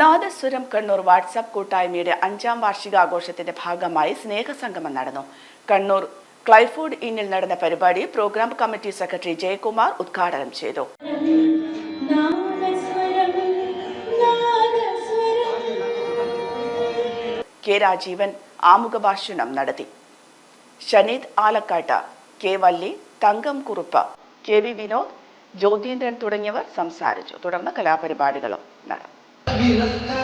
Nadaswaram Kannur WhatsApp കൂട്ടായ്മയുടെ അഞ്ചാം വാർഷികാഘോഷത്തിന്റെ ഭാഗമായി സ്നേഹസംഗമം നടന്നു. കണ്ണൂർ ക്ലൈഫോർഡ് ഇന്നിൽ നടന്ന പരിപാടി പ്രോഗ്രാം കമ്മിറ്റി സെക്രട്ടറി ജയകുമാർ ഉദ്ഘാടനം ചെയ്തു. കെ രാജീവൻ ആമുഖ ഭാഷണം നടത്തി. Shaneed ആലക്കാട്ട K Valli Thankam Kurup K V Vinod Jyothindran തുടങ്ങിയവർ സംസാരിച്ചു. തുടർന്ന് കലാപരിപാടികളും നടന്നു. إلى الآخر